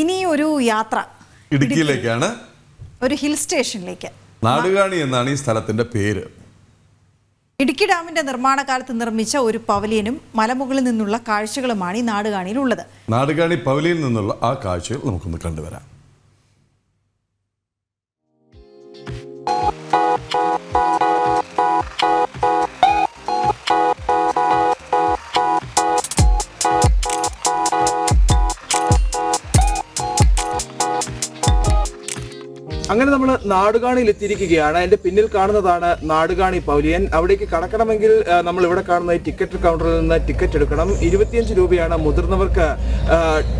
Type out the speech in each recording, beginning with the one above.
ഇനി ഒരു യാത്ര. ഇടുക്കിയിലേക്കാണ്. ഒരു ഹിൽ സ്റ്റേഷനിലേക്ക്. നാടുകാണി എന്നാണ് ഈ സ്ഥലത്തിന്റെ പേര്. ഇടുക്കി ഡാമിന്റെ നിർമ്മാണ കാലത്ത് നിർമ്മിച്ച ഒരു പവലിയനും മലമുകളിൽ നിന്നുള്ള കാഴ്ചകളുമാണ് ഈ നാടുകാണിയിലുള്ളത്. നാടുകാണി പവലിയനിൽ നിന്നുള്ള ആ കാഴ്ചകൾ നമുക്കൊന്ന് കണ്ടുവരാം. അങ്ങനെ നമ്മൾ നാടുകാണിയിൽ എത്തിയിരിക്കുകയാണ് എന്റെ പിന്നിൽ കാണുന്നതാണ് നാടുകാണി പൗലിയൻ. അവിടേക്ക് കടക്കണമെങ്കിൽ നമ്മൾ ഇവിടെ കാണുന്ന ഈ ടിക്കറ്റ് കൗണ്ടറിൽ നിന്ന് ടിക്കറ്റ് എടുക്കണം. ഇരുപത്തിയഞ്ച് രൂപയാണ് മുതിർന്നവർക്ക്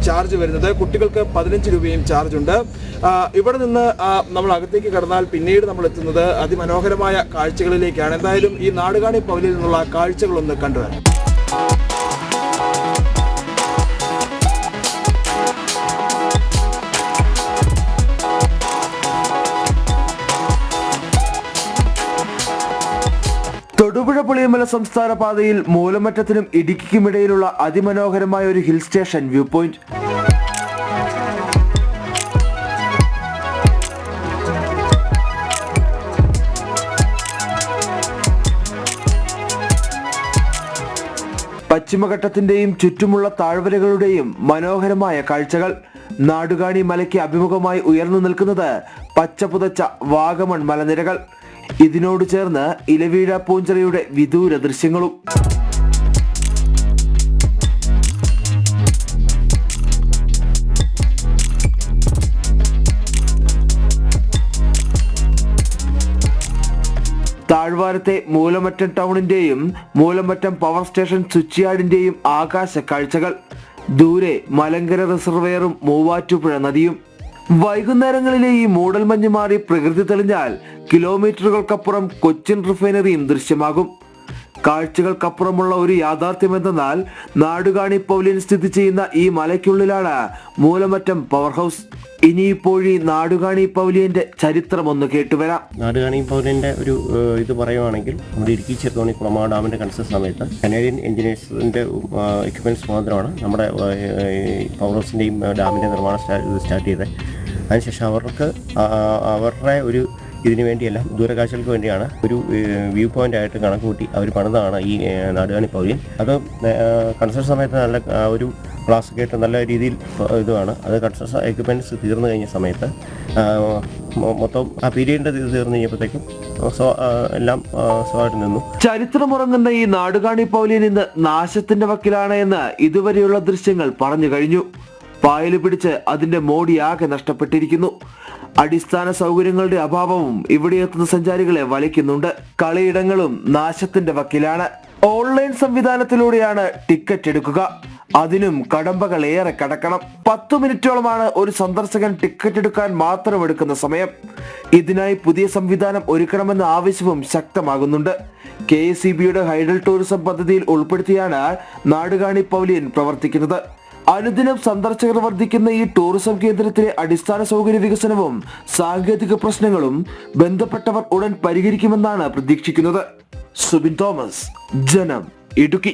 ചാർജ് വരുന്നത്. കുട്ടികൾക്ക് പതിനഞ്ച് രൂപയും ചാർജ് ഉണ്ട്. ഇവിടെ നിന്ന് നമ്മൾ അകത്തേക്ക് കടന്നാൽ പിന്നീട് നമ്മൾ എത്തുന്നത് അതിമനോഹരമായ കാഴ്ചകളിലേക്കാണ്. എന്തായാലും ഈ നാടുകാണി പൗലിയിൽ നിന്നുള്ള കാഴ്ചകളൊന്ന് കണ്ടുവരാം. തൊടുപുഴ പുളിയമല സംസ്ഥാന പാതയിൽ മൂലമറ്റത്തിനും ഇടുക്കിക്കുമിടയിലുള്ള അതിമനോഹരമായ ഒരു ഹിൽ സ്റ്റേഷൻ വ്യൂ പോയിന്റ്. പശ്ചിമഘട്ടത്തിന്റെയും ചുറ്റുമുള്ള താഴ്വരകളുടെയും മനോഹരമായ കാഴ്ചകൾ. നാടുകാണി മലയ്ക്ക് അഭിമുഖമായി ഉയർന്നു നിൽക്കുന്നത് പച്ചപുതച്ച വാഗമൺ മലനിരകൾ. ഇതിനോട് ചേർന്ന് ഇലവീഴ പൂഞ്ചിറയുടെ വിദൂര ദൃശ്യങ്ങളും. താഴ്വാരത്തെ മൂലമറ്റം ടൗണിന്റെയും മൂലമറ്റം പവർ സ്റ്റേഷൻ സ്വിച്ച്യാർഡിന്റെയും ആകാശ കാഴ്ചകൾ. ദൂരെ മലങ്കര റിസർവെയറും മൂവാറ്റുപുഴ നദിയും. വൈകുന്നേരങ്ങളിലെ ഈ മൂടൽ മഞ്ഞ് മാറി പ്രകൃതി തെളിഞ്ഞാൽ കിലോമീറ്ററുകൾക്കപ്പുറം കൊച്ചിൻ റിഫൈനറിയും ദൃശ്യമാകും. കാഴ്ചകൾക്കപ്പുറമുള്ള ഒരു യാഥാർത്ഥ്യം എന്തെന്നാൽ നാടുകാണി പൗലിയൻ സ്ഥിതി ചെയ്യുന്ന ഈ മലയ്ക്കുള്ളിലാണ് മൂലമറ്റം പവർ ഹൗസ്. ഇനിയിപ്പോഴീ നാടുകാണി പൗലിയന്റെ ചരിത്രം ഒന്ന് കേട്ടുവരാം. നാടുകാണി പൗലിയന്റെ ഒരു ഇത് പറയുവാണെങ്കിൽ നമ്മുടെ ഇടുക്കി ചെറുതോണി കുളമാ ഡാമിന്റെ കൺസ്ട്രക്ഷൻ സമയത്ത് കനേഡിയൻ എഞ്ചിനീയേഴ്സിന്റെ എക്യുപ്മെന്റ്സ് മാത്രമാണ് നമ്മുടെ പവർ ഹൗസിന്റെയും ഡാമിന്റെ നിർമ്മാണം സ്റ്റാർട്ട് ചെയ്തത്. അതിനുശേഷം അവർക്ക് അവരുടെ ഒരു ഇതിനു വേണ്ടിയല്ല ദൂരകാഴ്ചകൾക്ക് വേണ്ടിയാണ് ഒരു വ്യൂ പോയിന്റ് ആയിട്ട് കണക്ക് കൂട്ടി അവർ പണിതാണ് ഈ നാടുകാണി പൗര്യൻ. അത് കൺസ്ട്രക്ഷൻ സമയത്ത് നല്ല ഒരു ക്ലാസ് കേട്ട് നല്ല രീതിയിൽ ഇതുമാണ്. അത് കൺസ്ട്രക്ഷൻ എക്യുപ്മെന്റ്സ് തീർന്നു കഴിഞ്ഞ സമയത്ത് മൊത്തം ആ പീരീഡിന്റെ തീർന്നു കഴിഞ്ഞപ്പോഴത്തേക്കും എല്ലാം ആ, നിന്നു. ചരിത്രമുറങ്ങുന്ന ഈ നാടുകാണി പൗലിയൻ ഇന്ന് നാശത്തിന്റെ വക്കിലാണ് എന്ന് ഇതുവരെയുള്ള ദൃശ്യങ്ങൾ പറഞ്ഞു കഴിഞ്ഞു. പായൽ പിടിച്ച് അതിന്റെ മോടിയാകെ നഷ്ടപ്പെട്ടിരിക്കുന്നു. അടിസ്ഥാന സൗകര്യങ്ങളുടെ അഭാവവും ഇവിടെ എത്തുന്ന സഞ്ചാരികളെ വലിക്കുന്നുണ്ട്. കളിയിടങ്ങളും നാശത്തിന്റെ വക്കിലാണ്. ഓൺലൈൻ സംവിധാനത്തിലൂടെയാണ് ടിക്കറ്റ് എടുക്കുക. അതിനും കടമ്പകൾ ഏറെ കടക്കണം. പത്തു മിനിറ്റോളമാണ് ഒരു സന്ദർശകൻ ടിക്കറ്റ് എടുക്കാൻ മാത്രം എടുക്കുന്ന സമയം. ഇതിനായി പുതിയ സംവിധാനം ഒരുക്കണമെന്ന ആവശ്യവും ശക്തമാകുന്നുണ്ട്. കെ എസ് സി ബിയുടെ ഹൈഡൽ ടൂറിസം പദ്ധതിയിൽ ഉൾപ്പെടുത്തിയാണ് നാടുകാണി പൗലിയൻ പ്രവർത്തിക്കുന്നത്. അനുദിനം സന്ദർശകർ വർദ്ധിക്കുന്ന ഈ ടൂറിസം കേന്ദ്രത്തിലെ അടിസ്ഥാന സൗകര്യ വികസനവും സാങ്കേതിക പ്രശ്നങ്ങളും ബന്ധപ്പെട്ടവർ ഉടൻ പരിഹരിക്കുമെന്നാണ് പ്രതീക്ഷിക്കുന്നത്. സുബിൻ തോമസ് ജനം ഇടുക്കി.